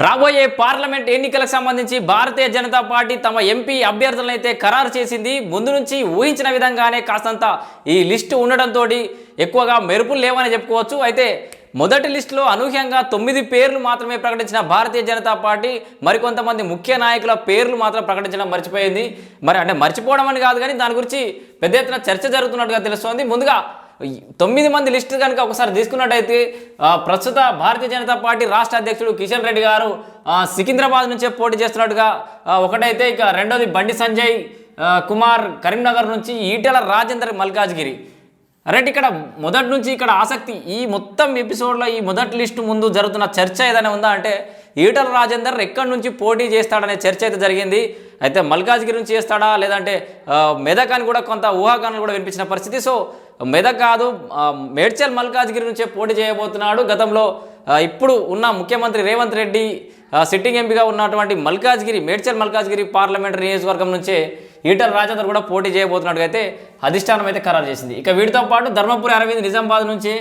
రాబోయే పార్లమెంట్ ఎన్నికలకు సంబంధించి భారతీయ జనతా పార్టీ తమ ఎంపీ అభ్యర్థులను అయితే ఖరారు చేసింది. ముందు నుంచి ఊహించిన విధంగానే కాస్తంత ఈ లిస్టు ఉండడంతో ఎక్కువగా మెరుపులు లేవని చెప్పుకోవచ్చు. అయితే మొదటి లిస్టులో అనూహ్యంగా తొమ్మిది పేర్లు మాత్రమే ప్రకటించిన భారతీయ జనతా పార్టీ మరికొంతమంది ముఖ్య నాయకుల పేర్లు మాత్రం ప్రకటించడం మర్చిపోయింది. మరి అంటే మర్చిపోవడం అని కాదు కానీ దాని గురించి పెద్ద ఎత్తున చర్చ జరుగుతున్నట్టుగా తెలుస్తోంది. ముందుగా తొమ్మిది మంది లిస్టు కనుక ఒకసారి తీసుకున్నట్టయితే ప్రస్తుత భారతీయ జనతా పార్టీ రాష్ట్ర అధ్యక్షుడు కిషన్ రెడ్డి గారు సికింద్రాబాద్ నుంచే పోటీ చేస్తున్నట్టుగా ఒకటైతే ఇక రెండోది బండి సంజయ్ కుమార్ కరీంనగర్ నుంచి ఈటెల రాజేందర్ మల్కాజ్గిరి. రైట్ ఇక్కడ మొదటి నుంచి ఇక్కడ ఆసక్తి ఈ మొత్తం ఎపిసోడ్లో ఈ మొదటి లిస్టు ముందు జరుగుతున్న చర్చ ఏదైనా ఉందా? అంటే ఈటల రాజేందర్ ఎక్కడి నుంచి పోటీ చేస్తాడనే చర్చ అయితే జరిగింది. అయితే మల్కాజ్గిరి నుంచి చేస్తాడా? లేదంటే మెదక్ అని కూడా కొంత ఊహాగానాలు కూడా వినిపించిన పరిస్థితి. సో మెదక్ కాదు మేడ్చల్ మల్కాజ్గిరి నుంచే పోటీ చేయబోతున్నాడు. గతంలో ఇప్పుడు ఉన్న ముఖ్యమంత్రి రేవంత్ రెడ్డి సిట్టింగ్ ఎంపీగా ఉన్నటువంటి మల్కాజ్గిరి మేడ్చల్ మల్కాజ్గిరి పార్లమెంటరీ నియోజకవర్గం నుంచే ఈటల రాజేందర్ కూడా పోటీ చేయబోతున్నట్టుగా అయితే అధిష్టానం అయితే ఖరారు చేసింది. ఇక వీటితో పాటు ధర్మపురి అరవింద్ నిజామాబాద్ నుంచి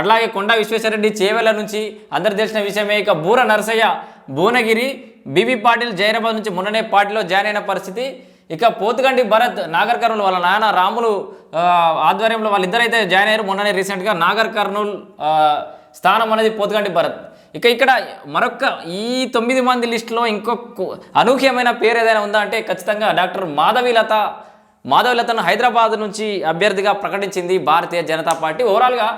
అట్లాగే కొండా విశ్వేశ్వరరెడ్డి చేవెళ్ళ నుంచి అందరు తెలిసిన విషయమే. ఇక బూర నరసయ్య భువనగిరి బీబీ పాటిల్ జైరాబాద్ నుంచి మొన్ననే పార్టీలో జాయిన్ అయిన పరిస్థితి. ఇక పోతుగండి భరత్ నాగర్ కర్నూలు వాళ్ళ నాన్న రాములు ఆధ్వర్యంలో ఆధ్వర్యంలో వాళ్ళిద్దరైతే జాయిన్ అయ్యారు. మొన్ననే రీసెంట్గా నాగర్ కర్నూల్ స్థానం అనేది పోతుగండి భరత్. ఇక ఇక్కడ మరొక ఈ తొమ్మిది మంది లిస్టులో ఇంకొక అనూహ్యమైన పేరు ఏదైనా ఉందా అంటే ఖచ్చితంగా డాక్టర్ మాధవీలత. మాధవీలతను హైదరాబాద్ నుంచి అభ్యర్థిగా ప్రకటించింది భారతీయ జనతా పార్టీ. ఓవరాల్గా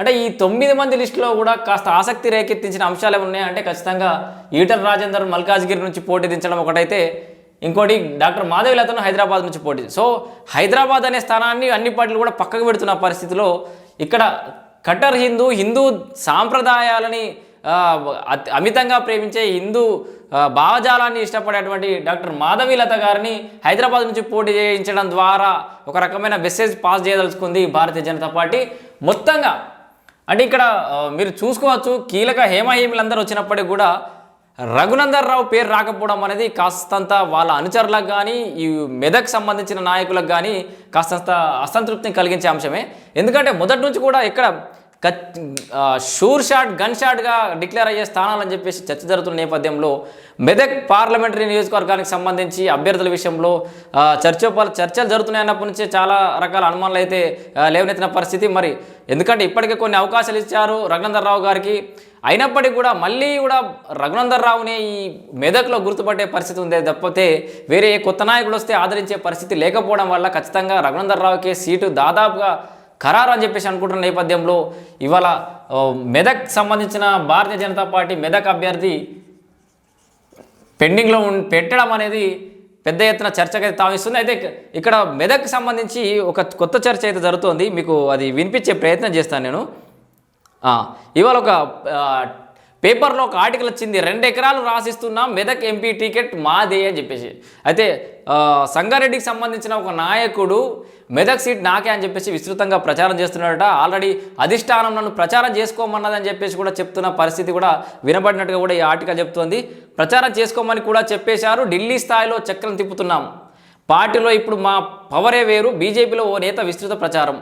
అంటే ఈ తొమ్మిది మంది లిస్టులో కూడా కాస్త ఆసక్తి రేకెత్తించిన అంశాలు ఏమి ఉన్నాయంటే ఖచ్చితంగా ఈటర్ రాజేందర్ మల్కాజ్గిరి నుంచి పోటీ దించడం ఒకటైతే ఇంకోటి డాక్టర్ మాధవీలతను హైదరాబాద్ నుంచి పోటీ సో హైదరాబాద్ అనే స్థానాన్ని అన్ని పార్టీలు కూడా పక్కకు పెడుతున్న పరిస్థితిలో ఇక్కడ కట్టర్ హిందూ హిందూ సాంప్రదాయాలని అతి- అమితంగా ప్రేమించే హిందూ భావజాలాన్ని ఇష్టపడేటువంటి డాక్టర్ మాధవీలత గారిని హైదరాబాద్ నుంచి పోటీ చేయించడం ద్వారా ఒక రకమైన మెసేజ్ పాస్ చేయదలుచుకుంది భారతీయ జనతా పార్టీ. మొత్తంగా అంటే ఇక్కడ మీరు చూసుకోవచ్చు కీలక హేమహేమిలందరూ వచ్చినప్పటికీ కూడా రఘునందర్ రావు పేరు రాకపోవడం అనేది కాస్తంత వాళ్ళ అనుచరులకు కానీ ఈ మెదక్ సంబంధించిన నాయకులకు కానీ కాస్తంత అసంతృప్తిని కలిగించే అంశమే. ఎందుకంటే మొదటి నుంచి కూడా ఇక్కడ షూర్ షాట్ గన్ షాట్గా డిక్లేర్ అయ్యే స్థానాలని చెప్పేసి చర్చ జరుగుతున్న నేపథ్యంలో మెదక్ పార్లమెంటరీ నియోజకవర్గానికి సంబంధించి అభ్యర్థుల విషయంలో ఆ, చర్చలు జరుగుతున్నాయన్నప్పటి నుంచే చాలా రకాల అనుమానాలు అయితే లేవనెత్తిన పరిస్థితి. మరి ఎందుకంటే ఇప్పటికే కొన్ని అవకాశాలు ఇచ్చారు రఘునందర్ రావు గారికి. అయినప్పటికీ కూడా మళ్ళీ కూడా రఘునందర్ రావునే ఈ మెదక్లో గుర్తుపట్టే పరిస్థితి ఉందే తప్పితే వేరే కొత్త నాయకుడు వస్తే ఆదరించే పరిస్థితి లేకపోవడం వల్ల ఖచ్చితంగా రఘునందర్ రావుకే సీటు దాదాపుగా ఖరారు అని చెప్పేసి అనుకుంటున్న నేపథ్యంలో ఇవాళ మెదక్ సంబంధించిన భారతీయ జనతా పార్టీ మెదక్ అభ్యర్థి పెండింగ్లో పెట్టడం అనేది పెద్ద ఎత్తున చర్చకైతే తావిస్తుంది అయితే ఇక్కడ మెదక్ సంబంధించి ఒక కొత్త చర్చ అయితే జరుగుతోంది. మీకు అది వినిపించే ప్రయత్నం చేస్తాను నేను. ఇవాళ ఒక పేపర్లో ఒక ఆర్టికల్ వచ్చింది రెండు ఎకరాలు రాసిస్తున్నాం మెదక్ ఎంపీ టికెట్ మాదే అని చెప్పేసి. అయితే సంగారెడ్డికి సంబంధించిన ఒక నాయకుడు మెదక్ సీట్ నాకే అని చెప్పేసి విస్తృతంగా ప్రచారం చేస్తున్నాడట. ఆల్రెడీ అధిష్టానం నన్ను ప్రచారం చేసుకోమన్నదని చెప్పేసి కూడా చెప్తున్న పరిస్థితి కూడా వినబడినట్టుగా కూడా ఈ ఆర్టికల్ చెప్తోంది. ప్రచారం చేసుకోమని కూడా చెప్పేశారు ఢిల్లీ స్థాయిలో చక్రం తిప్పుతున్నాం. పార్టీలో ఇప్పుడు మా పవరే వేరు బీజేపీలో ఓ నేత విస్తృత ప్రచారం.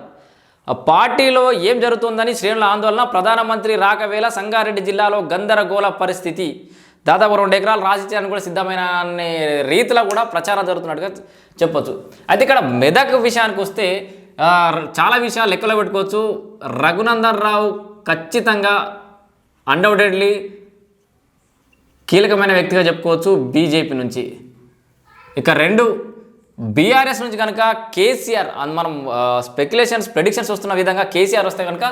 పార్టీలో ఏం జరుగుతుందని శ్రేణుల ఆందోళన ప్రధానమంత్రి రాకవేళ సంగారెడ్డి జిల్లాలో గందరగోళ పరిస్థితి. దాదాపు రెండు ఎకరాలు రాసిచ్చారని కూడా సిద్ధమైన అనే రీతిలో కూడా ప్రచారం జరుగుతున్నట్టుగా చెప్పొచ్చు. అయితే ఇక్కడ మెదక్ విషయానికి వస్తే చాలా విషయాలు లెక్కలో పెట్టుకోవచ్చు. రఘునందన్ రావు ఖచ్చితంగా అన్డౌటెడ్లీ కీలకమైన వ్యక్తిగా చెప్పుకోవచ్చు బీజేపీ నుంచి. ఇక రెండు బీఆర్ఎస్ నుంచి కనుక కేసీఆర్ అన్ మనం స్పెక్యులేషన్స్ ప్రెడిక్షన్స్ వస్తున్న విధంగా కేసీఆర్ వస్తే కనుక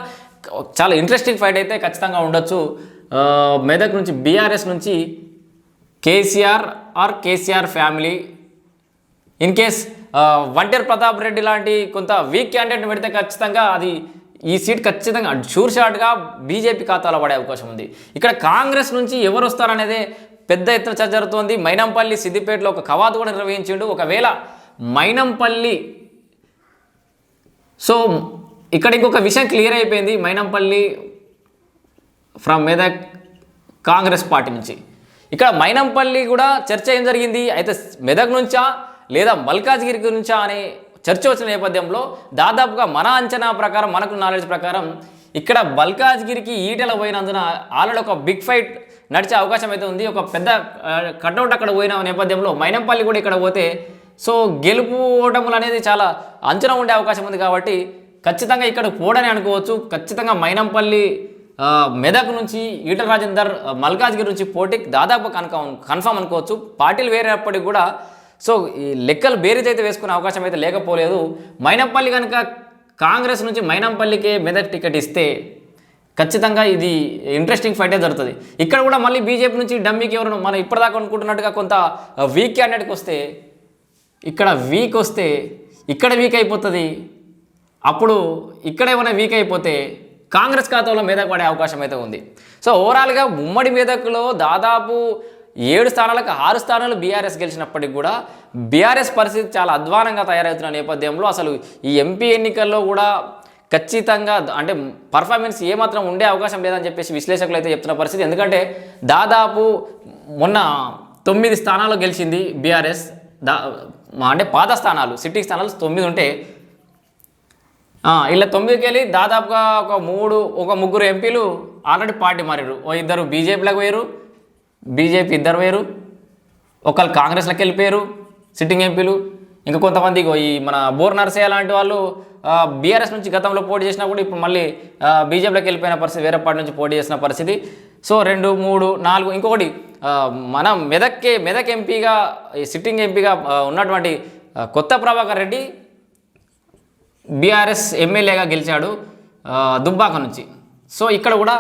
చాలా ఇంట్రెస్టింగ్ ఫైట్ అయితే ఖచ్చితంగా ఉండొచ్చు. మెదక్ నుంచి బీఆర్ఎస్ నుంచి KCR or KCR family in case Vanteru Pratap Reddy లాంటి కొంత వీక్ క్యాండిడేట్ పెడితే ఖచ్చితంగా అది ఈ సీట్ ఖచ్చితంగా షూర్ షాట్గా బీజేపీ ఖాతాలో పడే అవకాశం ఉంది. ఇక్కడ కాంగ్రెస్ నుంచి ఎవరు వస్తారనేదే పెద్ద ఎత్తున చర్చ జరుగుతోంది. మైనంపల్లి సిద్దిపేటలో ఒక కవాతు కూడా నిర్వహించిండు. ఒకవేళ మైనంపల్లి సో ఇక్కడ ఇంకొక విషయం క్లియర్ అయిపోయింది. Mynampally from Medak Congress party నుంచి. ఇక్కడ మైనంపల్లి కూడా చర్చ ఏం జరిగింది? అయితే మెదక్ నుంచా లేదా మల్కాజ్గిరి నుంచా అనే చర్చ వచ్చిన నేపథ్యంలో దాదాపుగా మన అంచనా ప్రకారం మనకు నాలెడ్జ్ ప్రకారం ఇక్కడ బల్కాజ్గిరికి ఈటెల పోయినందున ఆల్రెడీ ఒక బిగ్ ఫైట్ నడిచే అవకాశం అయితే ఉంది. ఒక పెద్ద కట్అవుట్ అక్కడ పోయిన నేపథ్యంలో మైనంపల్లి కూడా ఇక్కడ పోతే సో గెలుపు ఓటములు అనేది చాలా అంచనా ఉండే అవకాశం ఉంది కాబట్టి ఖచ్చితంగా ఇక్కడ పోడని అనుకోవచ్చు. ఖచ్చితంగా మైనంపల్లి మెదక్ నుంచి ఈటల రాజేందర్ మల్కాజ్గిరి నుంచి పోటీకి దాదాపు కనుక కన్ఫామ్ అనుకోవచ్చు. పార్టీలు వేరేప్పటికి కూడా సో ఈ లెక్కలు బేరీజ్ అయితే వేసుకునే అవకాశం అయితే లేకపోలేదు. మైనప్పల్లి కనుక కాంగ్రెస్ నుంచి మైనంపల్లికే మెదక్ టికెట్ ఇస్తే ఖచ్చితంగా ఇది ఇంట్రెస్టింగ్ ఫైటే జరుగుతుంది. ఇక్కడ కూడా మళ్ళీ బీజేపీ నుంచి డమ్మీకి ఎవరు మనం ఇప్పటిదాకా అనుకుంటున్నట్టుగా కొంత వీక్ క్యాండిడేట్కి వస్తే ఇక్కడ వీక్ వస్తే ఇక్కడ వీక్ అయిపోతుంది. అప్పుడు ఇక్కడ ఏమైనా వీక్ అయిపోతే కాంగ్రెస్ ఖాతాలో మీదకు పడే అవకాశం అయితే ఉంది. సో ఓవరాల్గా ఉమ్మడి మీదకులో దాదాపు ఏడు స్థానాలకు ఆరు స్థానాలు బీఆర్ఎస్ గెలిచినప్పటికి కూడా బీఆర్ఎస్ పరిస్థితి చాలా అధ్వానంగా తయారవుతున్న నేపథ్యంలో అసలు ఈ ఎంపీ ఎన్నికల్లో కూడా ఖచ్చితంగా అంటే పర్ఫార్మెన్స్ ఏమాత్రం ఉండే అవకాశం లేదని చెప్పేసి విశ్లేషకులు అయితే చెప్తున్న పరిస్థితి. ఎందుకంటే దాదాపు మొన్న తొమ్మిది స్థానాలు గెలిచింది బీఆర్ఎస్. దా అంటే పాత స్థానాలు సిటీ స్థానాలు తొమ్మిది ఉంటే ఇలా తొమ్మిదికి వెళ్ళి దాదాపుగా ఒక మూడు ఒక ముగ్గురు ఎంపీలు ఆల్రెడీ పార్టీ మారారు. ఓ ఇద్దరు బీజేపీలకు పోయారు బీజేపీ ఇద్దరు వేరు ఒకళ్ళు కాంగ్రెస్లోకి వెళ్ళిపోయారు సిట్టింగ్ ఎంపీలు ఇంకా కొంతమంది ఈ మన బోర్ నర్సయ్య లాంటి వాళ్ళు బీఆర్ఎస్ నుంచి గతంలో పోటీ చేసినా కూడా ఇప్పుడు మళ్ళీ బీజేపీలోకి వెళ్ళిపోయిన పరిస్థితి వేరే పార్టీ నుంచి పోటీ చేసిన పరిస్థితి. సో రెండు మూడు నాలుగు ఇంకొకటి మన మెదక్కే మెదక్ ఎంపీగా ఈ సిట్టింగ్ ఎంపీగా ఉన్నటువంటి కొత్త ప్రభాకర్ రెడ్డి బీఆర్ఎస్ ఎమ్మెల్యేగా గెలిచాడు దుబ్బాక నుంచి. సో ఇక్కడ కూడా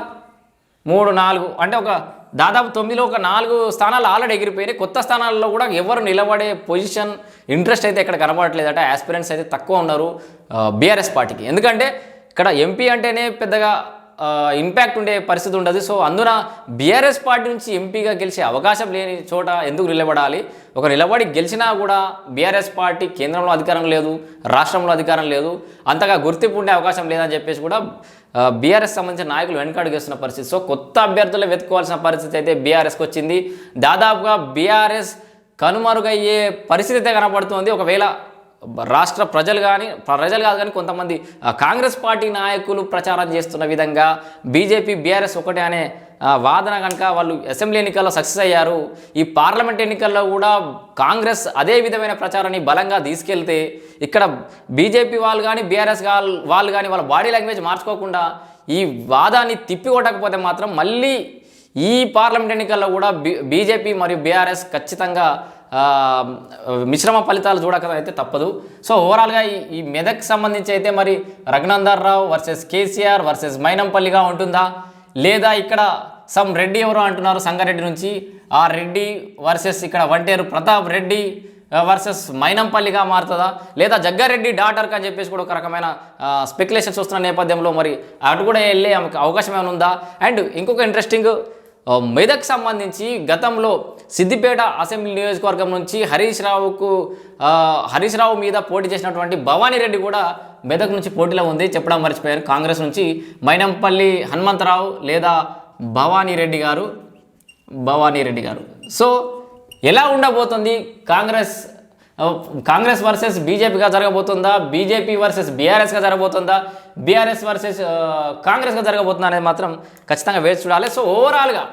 మూడు నాలుగు అంటే ఒక దాదాపు తొమ్మిదిలో ఒక నాలుగు స్థానాలు ఆల్రెడీ ఎగిరిపోయినాయి. కొత్త స్థానాల్లో కూడా ఎవరు నిలబడే పొజిషన్ ఇంట్రెస్ట్ అయితే ఇక్కడ కనబడట్లేదట. యాస్పిరెంట్స్ అయితే తక్కువ ఉన్నారు బీఆర్ఎస్ పార్టీకి. ఎందుకంటే ఇక్కడ ఎంపీ అంటేనే పెద్దగా ఇంపాక్ట్ ఉండే పరిస్థితి ఉండదు. సో అందున బీఆర్ఎస్ పార్టీ నుంచి ఎంపీగా గెలిచే అవకాశం లేని చోట ఎందుకు నిలబడాలి? ఒక నిలబడి గెలిచినా కూడా బీఆర్ఎస్ పార్టీ కేంద్రంలో అధికారం లేదు రాష్ట్రంలో అధికారం లేదు అంతగా గుర్తింపు ఉండే అవకాశం లేదని చెప్పేసి కూడా బీఆర్ఎస్ సంబంధించిన నాయకులు వెనకడుగేస్తున్న పరిస్థితి. సో కొత్త అభ్యర్థులు వెతుకోవాల్సిన పరిస్థితి అయితే బీఆర్ఎస్కి వచ్చింది. దాదాపుగా బీఆర్ఎస్ కనుమరుగయ్యే పరిస్థితి అయితే కనబడుతోంది. ఒకవేళ రాష్ట్ర ప్రజలు కానీ ప్రజలు కాదు కానీ కొంతమంది కాంగ్రెస్ పార్టీ నాయకులు ప్రచారం చేస్తున్న విధంగా బీజేపీ బీఆర్ఎస్ ఒకటే అనే వాదన కనుక వాళ్ళు అసెంబ్లీ ఎన్నికల్లో సక్సెస్ అయ్యారు. ఈ పార్లమెంట్ ఎన్నికల్లో కూడా కాంగ్రెస్ అదే విధమైన ప్రచారాన్ని బలంగా తీసుకెళ్తే ఇక్కడ బీజేపీ వాళ్ళు కానీ బీఆర్ఎస్ వాళ్ళు కానీ వాళ్ళ బాడీ లాంగ్వేజ్ మార్చుకోకుండా ఈ వాదాన్ని తిప్పి కొట్టకపోతే మాత్రం మళ్ళీ ఈ పార్లమెంట్ ఎన్నికల్లో కూడా బీ బీజేపీ మరియు బీఆర్ఎస్ ఖచ్చితంగా మిశ్రమ ఫలితాలు చూడక అయితే తప్పదు. సో ఓవరాల్గా ఈ ఈ మెదక్ సంబంధించి అయితే మరి Raghunandan Rao versus KCR versus మైనంపల్లిగా ఉంటుందా? లేదా ఇక్కడ సమ్ రెడ్డి ఎవరు అంటున్నారు సంగారెడ్డి నుంచి. ఆ రెడ్డి వర్సెస్ ఇక్కడ వంటేరు ప్రతాప్ రెడ్డి వర్సెస్ మైనంపల్లిగా మారుతుందా? లేదా జగ్గారెడ్డి డాటర్ అని చెప్పేసి కూడా ఒక రకమైన స్పెక్యులేషన్స్ వస్తున్న నేపథ్యంలో మరి అటు కూడా వెళ్ళే ఆమెకు అవకాశం ఏమైనా ఉందా? అండ్ ఇంకొక ఇంట్రెస్టింగ్ మెదక్ సంబంధించి గతంలో సిద్దిపేట అసెంబ్లీ నియోజకవర్గం నుంచి హరీష్ రావుకు హరీష్ రావు మీద పోటీ చేసినటువంటి భవానీ రెడ్డి కూడా మెదక్ నుంచి పోటీలో ఉంది. చెప్పడం మర్చిపోయారు. కాంగ్రెస్ నుంచి మైనంపల్లి హనుమంతరావు లేదా భవానీ రెడ్డి గారు భవానీ రెడ్డి గారు. సో ఎలా ఉండబోతుంది కాంగ్రెస్ కాంగ్రెస్ వర్సెస్ బీజేపీగా జరగబోతుందా? బీజేపీ వర్సెస్ బీఆర్ఎస్గా జరగబోతుందా? బీఆర్ఎస్ వర్సెస్ కాంగ్రెస్గా జరగబోతుందా అనేది మాత్రం ఖచ్చితంగా వేచి చూడాలి. సో ఓవరాల్గా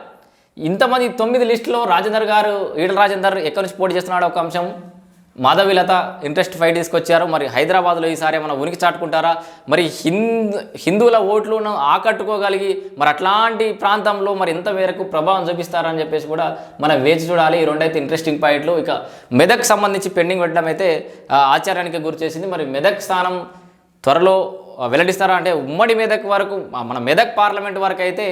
ఇంతమంది తొమ్మిది లిస్టులో రాజేందర్ గారు ఈటల రాజేందర్ ఎక్కడి నుంచి పోటీ చేస్తున్నాడు ఒక అంశం. మాధవిలత ఇంట్రెస్ట్ ఫైట్ తీసుకొచ్చారు మరి హైదరాబాద్లో ఈసారి ఏమైనా ఉనికి చాటుకుంటారా? మరి హిందూ హిందువుల ఓట్లను ఆకట్టుకోగలిగి మరి అట్లాంటి ప్రాంతంలో మరి ఎంత మేరకు ప్రభావం చూపిస్తారని చెప్పేసి కూడా మనం వేచి చూడాలి. ఈ రెండైతే ఇంట్రెస్టింగ్ పాయింట్లు ఇక మెదక్ సంబంధించి పెండింగ్ పెట్టడం అయితే ఆచార్యానికి గురిచేసింది గురి చేసింది. మరి మెదక్ స్థానం త్వరలో వెల్లడిస్తారా? అంటే ఉమ్మడి మెదక్ వరకు మన మెదక్ పార్లమెంట్ వరకు అయితే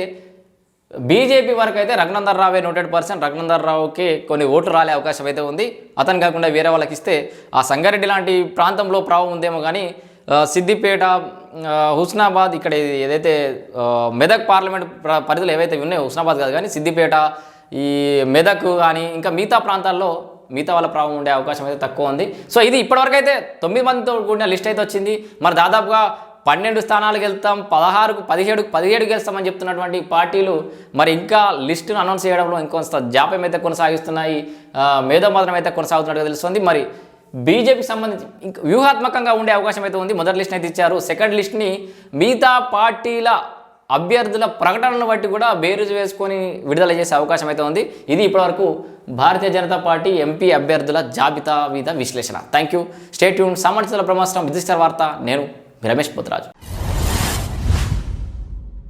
బీజేపీ వరకు అయితే రఘునందర్ రావే నూటెడ్ పర్సెంట్ రఘునందర్ రావుకి కొన్ని ఓట్లు రాలే అవకాశం అయితే ఉంది. అతను కాకుండా వేరే వాళ్ళకి ఇస్తే ఆ సంగారెడ్డి లాంటి ప్రాంతంలో ప్రావం ఉందేమో కానీ సిద్దిపేట హుస్నాబాద్ ఇక్కడ ఏదైతే మెదక్ పార్లమెంట్ పరిధిలో ఏవైతే ఉన్నాయో హుస్నాబాద్ కాదు కానీ సిద్దిపేట ఈ మెదక్ కానీ ఇంకా మిగతా ప్రాంతాల్లో మిగతా వాళ్ళ ప్రాబ్లం ఉండే అవకాశం అయితే తక్కువ ఉంది. సో ఇది ఇప్పటివరకు అయితే తొమ్మిది మందితో కూడిన లిస్ట్ అయితే వచ్చింది. మరి దాదాపుగా పన్నెండు స్థానాలకు వెళ్తాం పదహారుకు పదిహేడు పదిహేడుకి వెళ్తామని చెప్తున్నటువంటి పార్టీలు మరి ఇంకా లిస్టును అనౌన్స్ చేయడంలో ఇంకొంత జాప్యం అయితే కొనసాగిస్తున్నాయి. మేధోమదనం అయితే కొనసాగుతున్నట్టుగా తెలుస్తుంది. మరి బీజేపీకి సంబంధించి వ్యూహాత్మకంగా ఉండే అవకాశం అయితే ఉంది. మొదటి లిస్ట్ అయితే ఇచ్చారు. సెకండ్ లిస్ట్ని మిగతా పార్టీల అభ్యర్థుల ప్రకటనను బట్టి కూడా బేరుజు వేసుకొని విడుదల చేసే అవకాశం అయితే ఉంది. ఇది ఇప్పటివరకు భారతీయ జనతా పార్టీ ఎంపీ అభ్యర్థుల జాబితా మీద విశ్లేషణ. థ్యాంక్ యూ స్టేట్ యూన్ సామాన్యుల ప్రమాసం విధిష్ట వార్త. నేను રમેશ પોતરાજ.